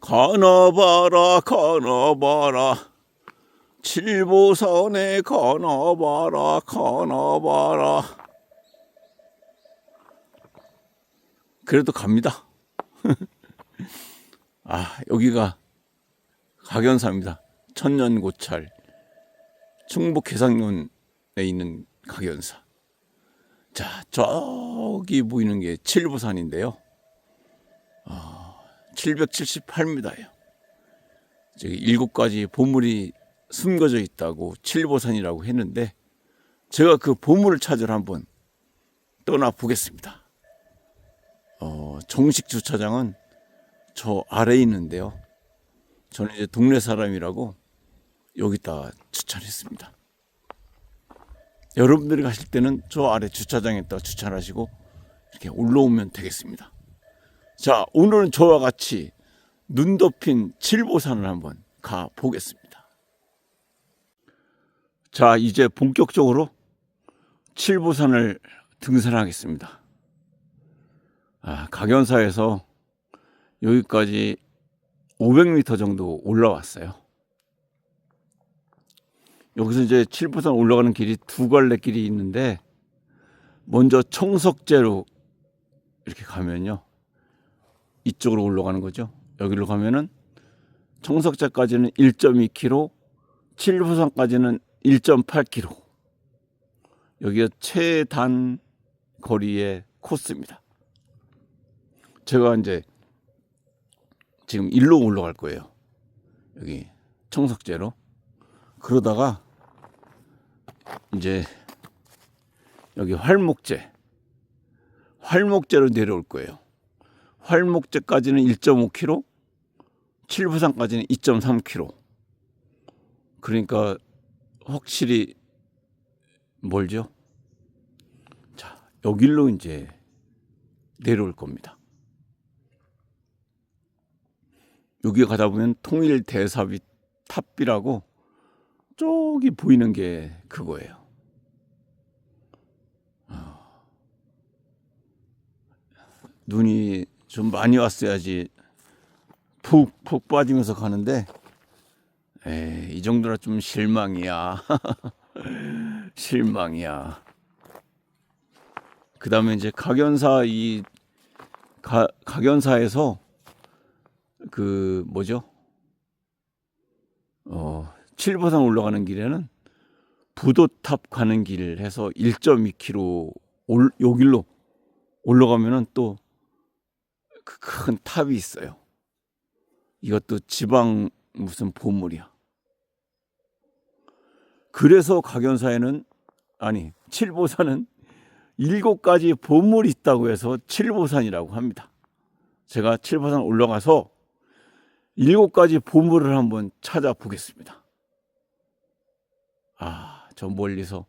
건어봐라 건어봐라. 칠보선에 건어봐라 건어봐라. 그래도 갑니다. 아 여기가 각연사입니다. 천년고찰 충북 계상면에 있는 각연사. 자 저기 보이는 게 칠보산인데요 778m예요. 저기 일곱 가지 보물이 숨겨져 있다고 칠보산이라고 했는데 제가 그 보물을 찾으러 한번 떠나 보겠습니다. 어, 정식 주차장은 저 아래에 있는데요. 저는 이제 동네 사람이라고 여기다 주차했습니다. 여러분들이 가실 때는 저 아래 주차장에다 주차하시고 이렇게 올라오면 되겠습니다. 자, 오늘은 저와 같이 눈 덮인 칠보산을 한번 가 보겠습니다. 자, 이제 본격적으로 칠보산을 등산하겠습니다. 아, 각연사에서 여기까지 500m 정도 올라왔어요. 여기서 이제 칠보산 올라가는 길이 두 갈래 길이 있는데 먼저 청석제로 이렇게 가면요. 이쪽으로 올라가는 거죠. 여기로 가면은 청석제까지는 1.2km, 칠부산까지는 1.8km. 여기가 최단 거리의 코스입니다. 제가 이제 지금 일로 올라갈 거예요. 여기 청석제로. 그러다가 이제 여기 활목제, 활목제로 내려올 거예요. 활목제까지는 1.5km, 칠부산까지는 2.3km. 그러니까 확실히 멀죠? 자, 여길로 이제 내려올 겁니다. 여기 가다 보면 통일 대사비 탑비라고 저기 보이는 게 그거예요. 어. 눈이 좀 많이 왔어야지 푹 푹 빠지면서 가는데 에이, 이 정도라 좀 실망이야. 실망이야. 그 다음에 이제 각연사 이 가, 각연사에서 그 뭐죠? 어, 칠보산 올라가는 길에는 부도탑 가는 길 해서 1.2km 올, 요 길로 올라가면은 또그 큰 탑이 있어요. 이것도 지방 무슨 보물이야. 그래서 각연사에는 아니 칠보산은 일곱 가지 보물이 있다고 해서 칠보산이라고 합니다. 제가 칠보산 올라가서 일곱 가지 보물을 한번 찾아보겠습니다. 아, 저 멀리서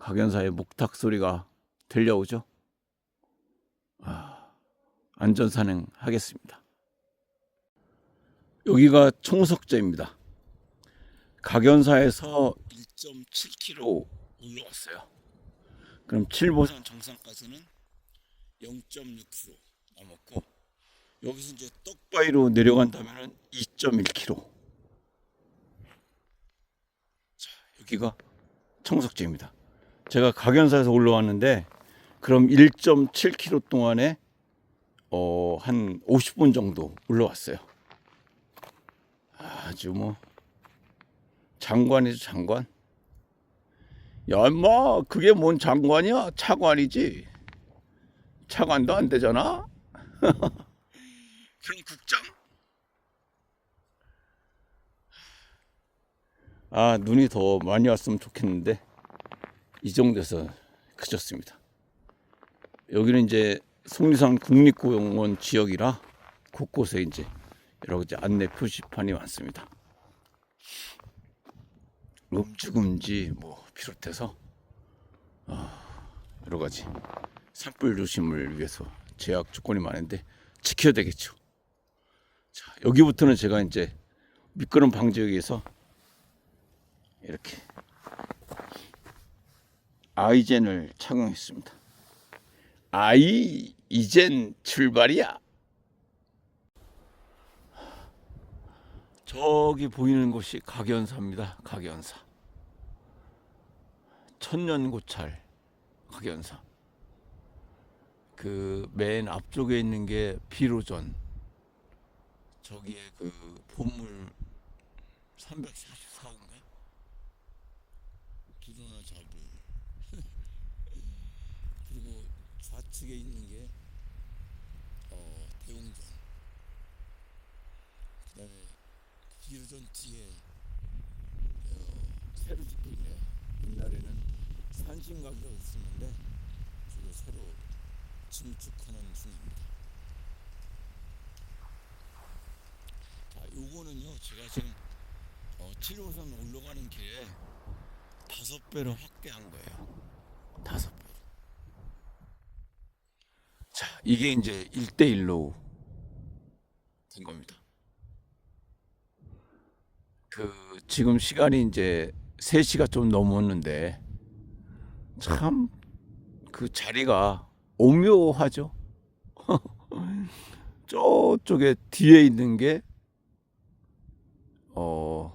각연사의 목탁 소리가 들려오죠? 아, 안전산행 하겠습니다. 여기가 청석제입니다. 각연사에서 1.7km 올라왔어요. 그럼 칠보산 정상까지는 0.6km 남았고 여기서 이제 떡바위로 내려간다면 2.1km. 자, 여기가 청석제입니다. 제가 각연사에서 올라왔는데 그럼 1.7km 동안에 어, 한 50분 정도 올라왔어요. 아주 뭐 장관이죠 장관. 야 임마 그게 뭔 장관이야 차관이지. 차관도 안 되잖아. 그럼 국장? 아 눈이 더 많이 왔으면 좋겠는데 이 정도에서 그쳤습니다. 여기는 이제 속리산 국립공원 지역이라 곳곳에 이제 여러 가지 안내 표시판이 많습니다. 음주금지 뭐 비롯해서 어, 여러 가지 산불 조심을 위해서 제약 조건이 많은데 지켜야 되겠죠. 자 여기부터는 제가 이제 미끄럼 위해서 이렇게 아이젠을 착용했습니다. 아이 이젠 출발이야. 저기 보이는 곳이 각연사입니다. 각연사. 천년고찰 각연사. 그 맨 앞쪽에 있는 게 비로전. 저기에 그 보물 344호인가? 기도나 잡을. 그리고 좌측에 있는 게 어, 대웅전. 그 다음에 비로전 뒤에 어, 새로 짓고 있네요. 옛날에는 산신각이라고 있었는데 지금 새로 증축하는 중입니다. 자, 요거는요 제가 지금 어, 7호선 올라가는 길에 다섯 배로 확대한 거예요. 다섯 배. 자, 이게 이제 1대1로 된 겁니다. 그 지금 시간이 이제 3시가 좀 넘었는데 참 그 자리가 오묘하죠. 저쪽에 뒤에 있는 게 어,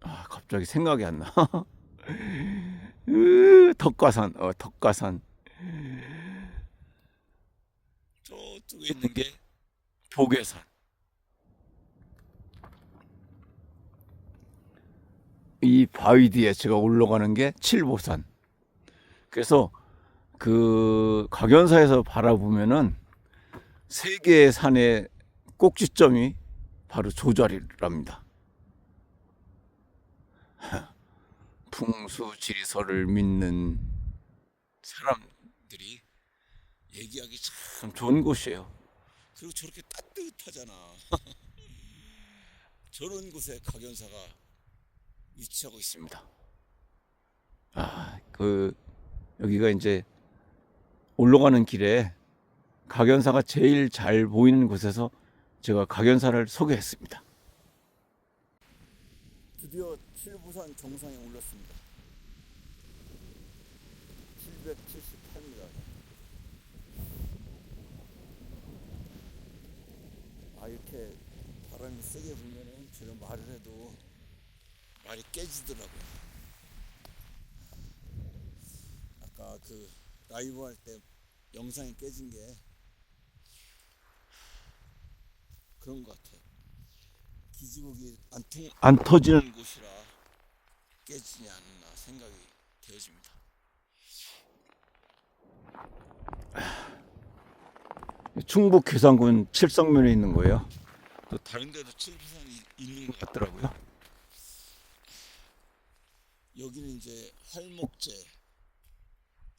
아, 갑자기 생각이 안 나. 으, 덕가산, 어, 덕가산. 저쪽에 있는 게 보계산. 이 바위 뒤에 제가 올라가는 게 칠보산. 그래서 그 각연사에서 바라보면은 세 개의 산의 꼭지점이 바로 조자리랍니다. 풍수 지리설을 믿는 사람 들이 얘기하기 참 좋은 곳이에요. 그리고 저렇게 따뜻하잖아. 저런 곳에 각연사가 위치하고 있습니다. 아, 그 여기가 이제 올라가는 길에 각연사가 제일 잘 보이는 곳에서 제가 각연사를 소개했습니다. 드디어 칠부산 정상에 올랐습니다. 778m. 아 이렇게 바람이 세게 불면은 제가 말을 해도 말이 깨지더라고요. 아까 그 라이브 할 때 영상이 깨진 게 그런 것 같아요. 기지국이 안, 통, 안 터지는 곳이라 깨지지 않나 생각이 되어집니다. 충북 괴산군 칠성면에 있는 거예요. 또 다른 데도 칠부산이 있는 것 같더라고요. 여기는 이제 활목제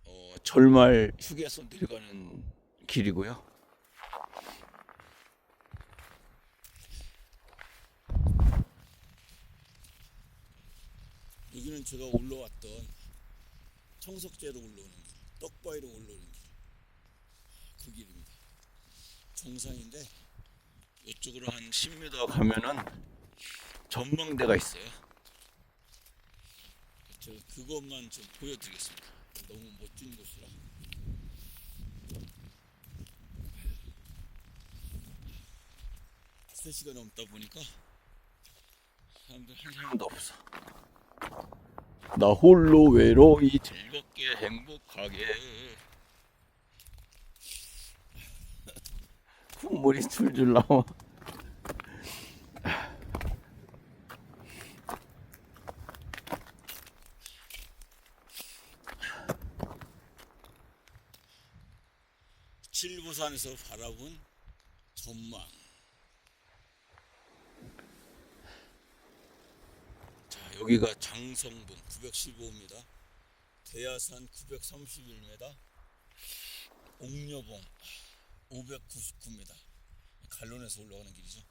어, 절말 휴게소 내려가는 길이고요. 여기는 제가 올라왔던 청석제로 올라오는 길, 떡바위로 올라오는 길, 그 길입니다. 정상인데 이쪽으로 한 10m 가면은 전망대가 있어요. 저 그것만 좀 보여드리겠습니다. 너무 멋진 곳이라. 세 시간 넘다 보니까 사람들 한 사람도 없어. 나 홀로 외로이 즐겁게 행복하게 콧물이 줄줄 나와. 칠부산에서 바라본 전망. 자, 여기가 장성봉 915m, 대야산 931m, 옥녀봉 599m. 갈론에서 올라가는 길이죠.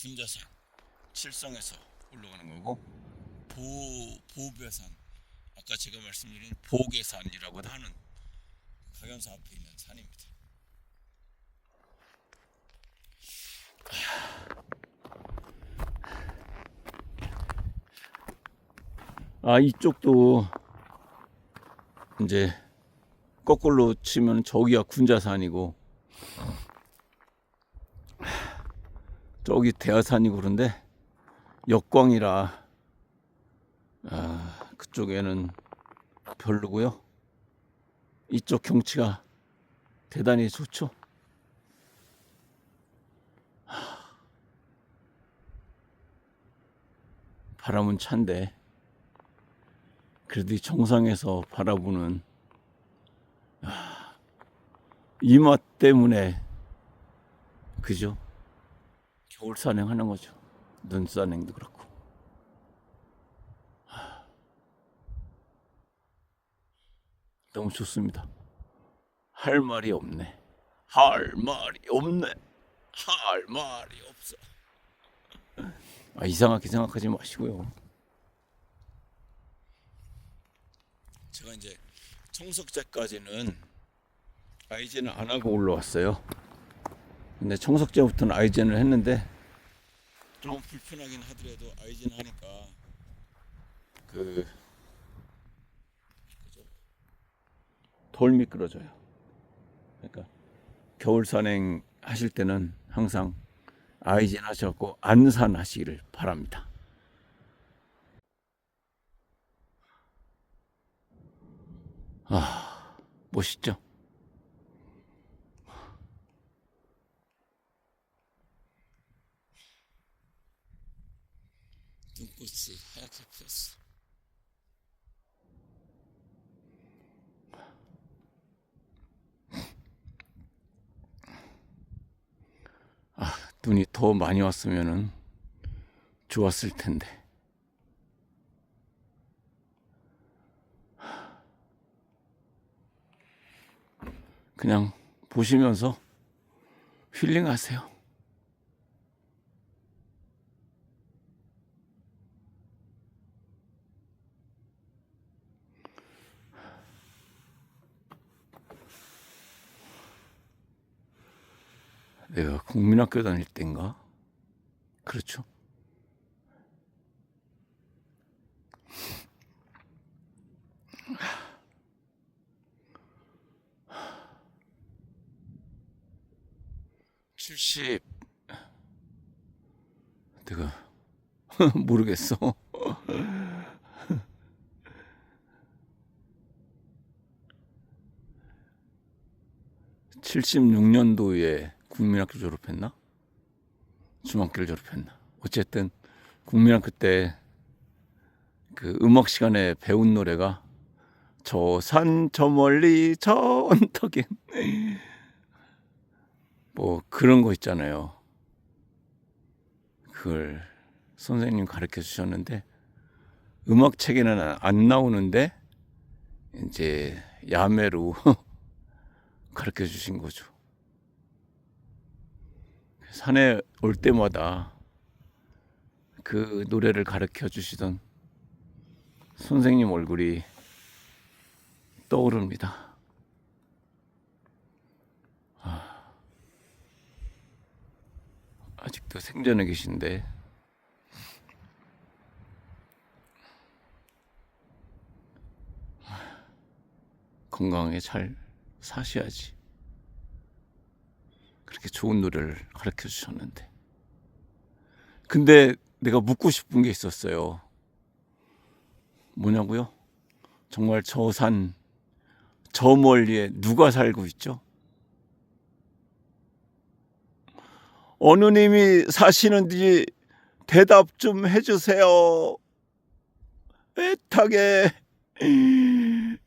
군자산, 칠성에서 올라가는 거고, 보 보배산. 아까 제가 말씀드린 보계산이라고 하는 가견사 앞에 있는 산입니다. 아 이쪽도 이제 거꾸로 치면 저기가 군자산이고 저기 대하산이고 그런데 역광이라 아, 그쪽에는 별로고요. 이쪽 경치가 대단히 좋죠. 하, 바람은 찬데 그래도 이 정상에서 바라보는 아, 이맛 때문에 그죠? 겨울 산행하는 거죠. 눈 산행도 그렇고. 하, 너무 좋습니다. 할 말이 없네. 할 말이 없네. 할 말이 없어. 아, 이상하게 생각하지 마시고요. 제가 이제 청석제까지는 아이젠을 안 하고 올라왔어요. 근데 청석제부터는 아이젠을 했는데 좀 불편하긴 하더라도 아이젠 하니까 그? 덜 미끄러져요. 그러니까 겨울 산행 하실 때는 항상 아이젠 하셔갖고 안산 하시기를 바랍니다. 아 멋있죠? 눈 꽃이 하얗게 피었어. 아, 눈이 더 많이 왔으면은 좋았을 텐데. 그냥 보시면서 힐링하세요. 내가 국민학교 다닐 때인가? 그렇죠. 칠십 내가 모르겠어. 칠십육 년도에 국민학교 졸업했나? 중학교를 졸업했나? 어쨌든 국민학교 때 그 음악 시간에 배운 노래가 저 산 저 멀리 저 언덕엔 뭐 그런 거 있잖아요. 그걸 선생님 가르쳐 주셨는데 음악 책에는 안 나오는데 이제 야매로 가르쳐 주신 거죠. 산에 올 때마다 그 노래를 가르쳐 주시던 선생님 얼굴이 떠오릅니다. 아, 아직도 생전에 계신데 건강하게 잘 사셔야지. 그렇게 좋은 노래를 가르쳐 주셨는데. 근데 내가 묻고 싶은 게 있었어요. 뭐냐고요? 정말 저 산, 저 멀리에 누가 살고 있죠? 어느 님이 사시는지 대답 좀 해주세요. 애타게,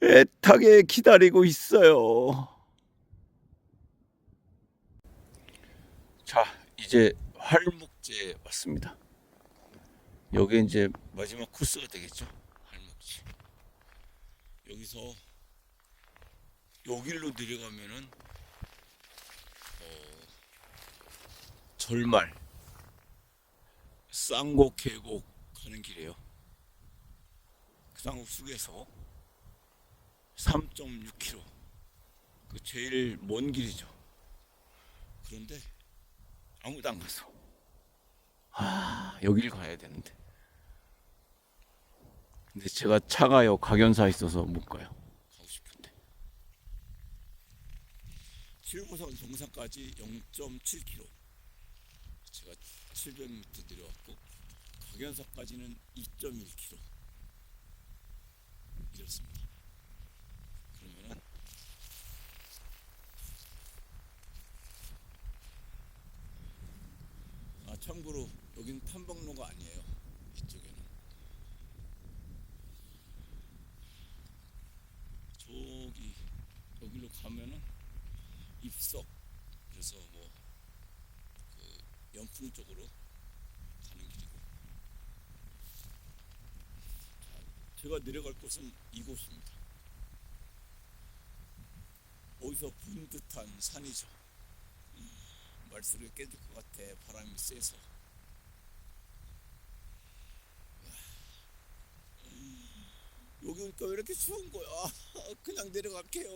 애타게 기다리고 있어요. 자, 이제 활목지에 왔습니다. 여기 이제 마지막 코스가 되겠죠. 활목지. 여기서 여기로 내려가면은 어, 절말 쌍곡 계곡 가는 길이에요. 그 쌍곡 속에서 3.6km 그 제일 먼 길이죠. 그런데 아무도 안 갔어. 아, 여길 가야 되는데. 근데 제가 차가요 가견사 있어서 못 가요. 가고 싶은데. 7호선 정상까지 0.7km. 제가 700m 내려왔고 각연사까지는 2.1km 이렇습니다. 그러면은 참고로 여기는 탐방로가 아니에요. 이쪽에는 저기 여기로 가면은 입석 그래서 뭐 그 연풍 쪽으로 가는 길이고 자, 제가 내려갈 곳은 이곳입니다. 어디서 본 듯한 산이죠. 음, 말소리가 깨질 것 같아 바람이 세서. 야, 음, 여기 오니까 왜 이렇게 추운 거야? 그냥 내려갈게요